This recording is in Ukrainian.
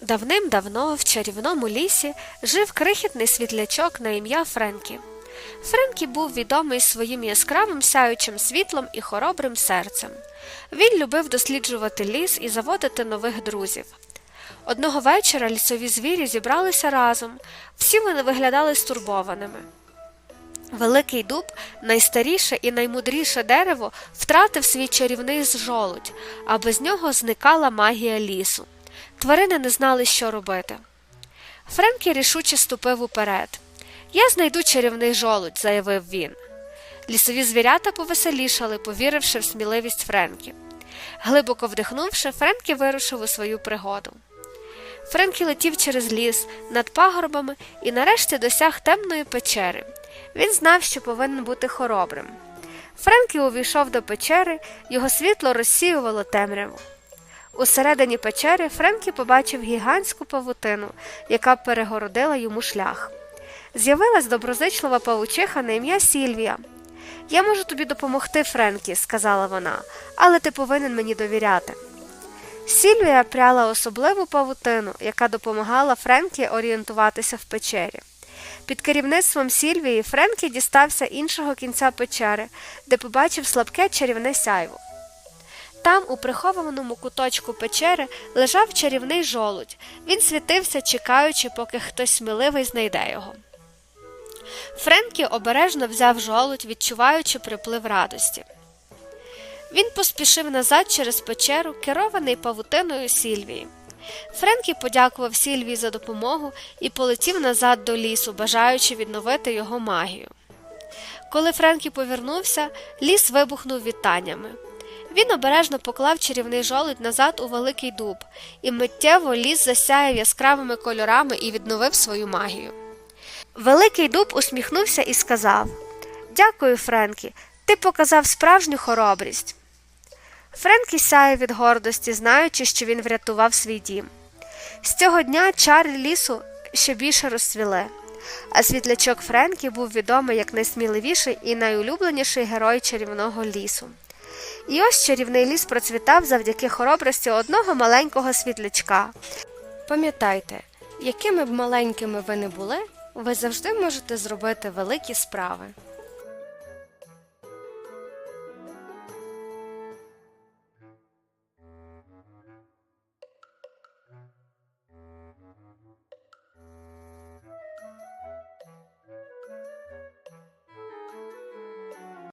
Давним-давно в чарівному лісі жив крихітний світлячок на ім'я Френкі. Френкі був відомий своїм яскравим сяючим світлом і хоробрим серцем. Він любив досліджувати ліс і заводити нових друзів. Одного вечора лісові звірі зібралися разом, всі вони виглядали стурбованими. Великий дуб, найстаріше і наймудріше дерево, втратив свій чарівний жолудь, а без нього зникала магія лісу. Тварини не знали, що робити. Френкі рішуче ступив уперед. Я знайду чарівний жолудь, заявив він. Лісові звірята повеселішали, повіривши в сміливість Френкі. Глибоко вдихнувши, Френкі вирушив у свою пригоду. Френкі летів через ліс, над пагорбами і нарешті досяг темної печери. Він знав, що повинен бути хоробрим. Френкі увійшов до печери, його світло розсіювало темряву. Усередині печери Френкі побачив гігантську павутину, яка перегородила йому шлях. З'явилась доброзичлива павучиха на ім'я Сільвія. Я можу тобі допомогти, Френкі, сказала вона, але ти повинен мені довіряти. Сільвія пряла особливу павутину, яка допомагала Френкі орієнтуватися в печері. Під керівництвом Сільвії Френкі дістався іншого кінця печери, де побачив слабке чарівне сяйво. Там, у прихованому куточку печери, лежав чарівний жолудь. Він світився, чекаючи, поки хтось сміливий знайде його. Френкі обережно взяв жолудь, відчуваючи приплив радості. Він поспішив назад через печеру, керований павутиною Сільвії. Френкі подякував Сільвії за допомогу і полетів назад до лісу, бажаючи відновити його магію. Коли Френкі повернувся, ліс вибухнув вітаннями. Він обережно поклав чарівний жолудь назад у великий дуб, і миттєво ліс засяяв яскравими кольорами і відновив свою магію. Великий дуб усміхнувся і сказав Дякую, Френкі, ти показав справжню хоробрість. Френкі сяє від гордості, знаючи, що він врятував свій дім. З цього дня чари лісу ще більше розцвіли, а світлячок Френкі був відомий як найсміливіший і найулюбленіший герой чарівного лісу. І ось чарівний ліс процвітав завдяки хоробрості одного маленького світлячка. Пам'ятайте, якими б маленькими ви не були, ви завжди можете зробити великі справи.